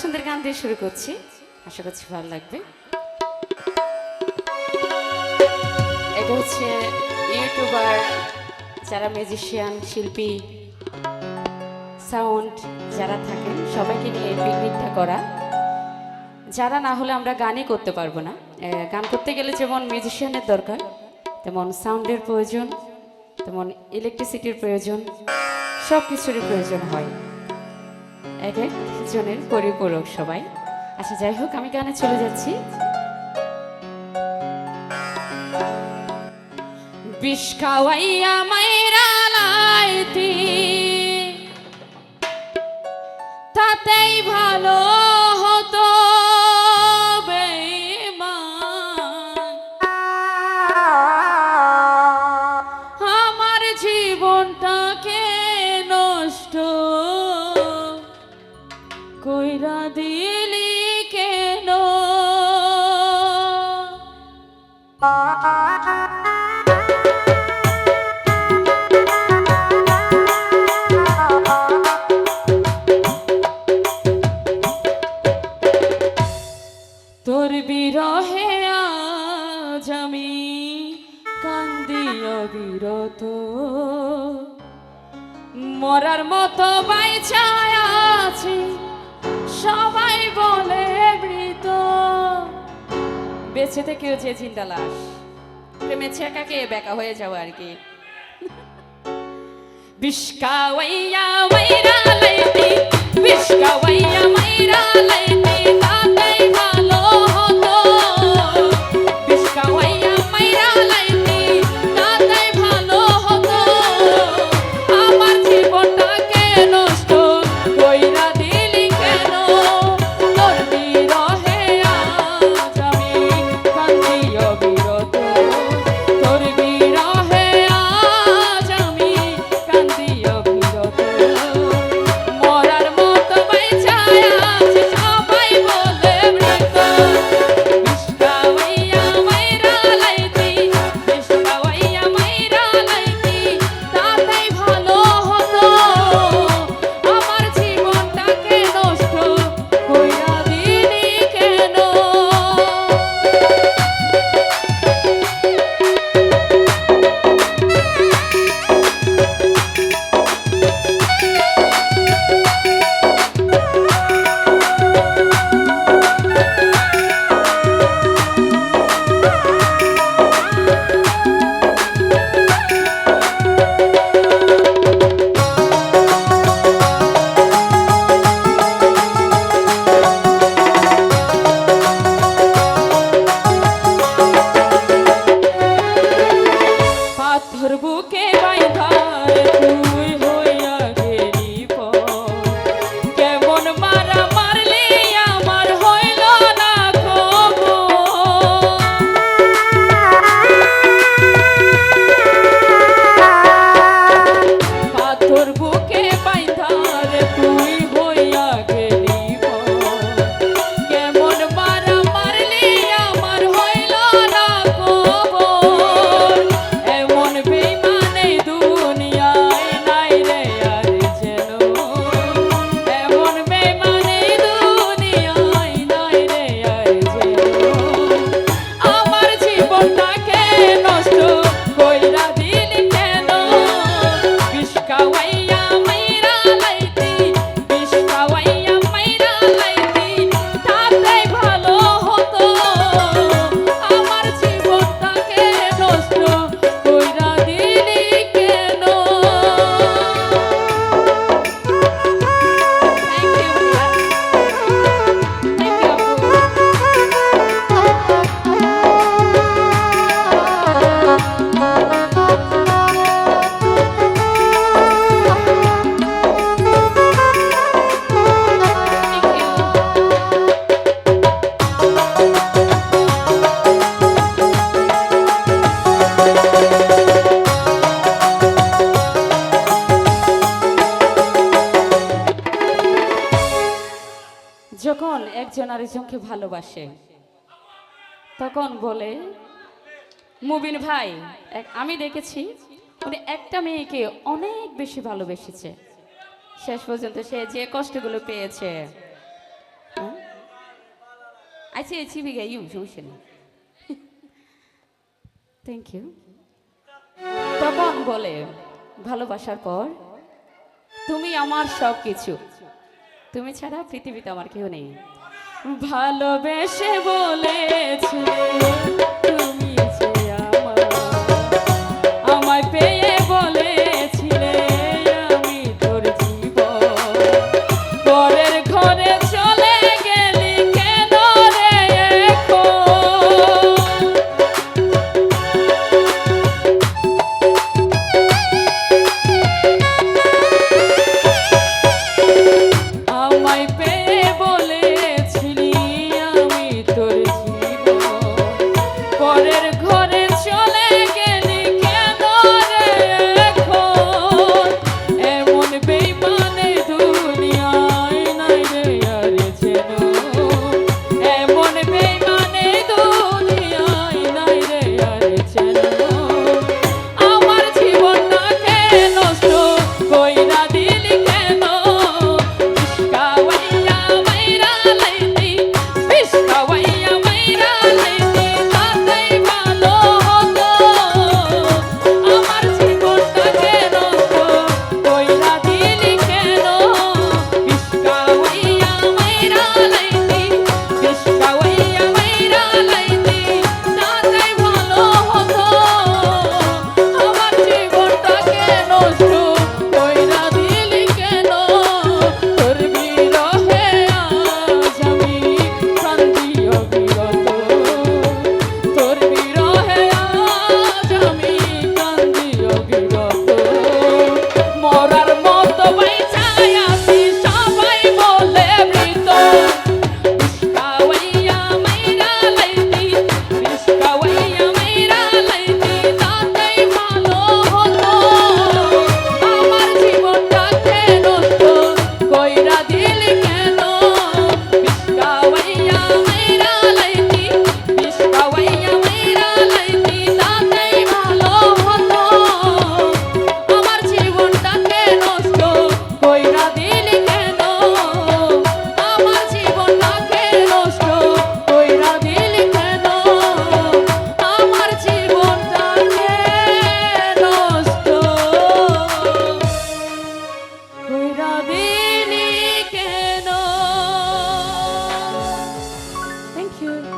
পছন্দের গান দিয়ে শুরু করছি। আশা করছি ভালো লাগবে। এটা হচ্ছে ইউটিউবার, যারা মিউজিশিয়ান শিল্পী সাউন্ড যারা থাকেন, সবাইকে নিয়ে পিকনিকটা করা। যারা না হলে আমরা গানই করতে পারব না। গান করতে গেলে যেমন মিউজিশিয়ানের দরকার, তেমন সাউন্ডের প্রয়োজন, তেমন ইলেকট্রিসিটির প্রয়োজন সব কিছুরই প্রয়োজন হয়। এক এক জনের পরিপূরক সবাই আচ্ছা যাই হোক, আমি গানে চলে যাচ্ছি বিষ খাওয়াইয়া তাতেই ভালো হতো। আমার জীবনটাকে অবিরত। মরার মতো বাইচায় আছি, সবাই বলে মৃত। বেঁচে থেকেও যে চিন্তা লাশ, প্রেমে ছেকাকে বেকা হয়ে যাও আর কি। বিষ্কাওয়াইয়া মাইরা লাইতি বিষ্কাওয়াইয়া মাইরা লাইতি। নষ্ট আরেকজনকে ভালোবাসে। তখন বলে, মুবিন ভাই আমি দেখেছি উনি একটা মেয়েকে অনেক বেশি ভালোবেসেছে। শেষ পর্যন্ত সে যে কষ্টগুলো পেয়েছে। নেই। থ্যাংক ইউ তখন বলে, ভালোবাসার পর তুমি আমার সব কিছু তুমি ছাড়া পৃথিবীতে আমার কেউ নেই। ভালোবেসে বলেছে।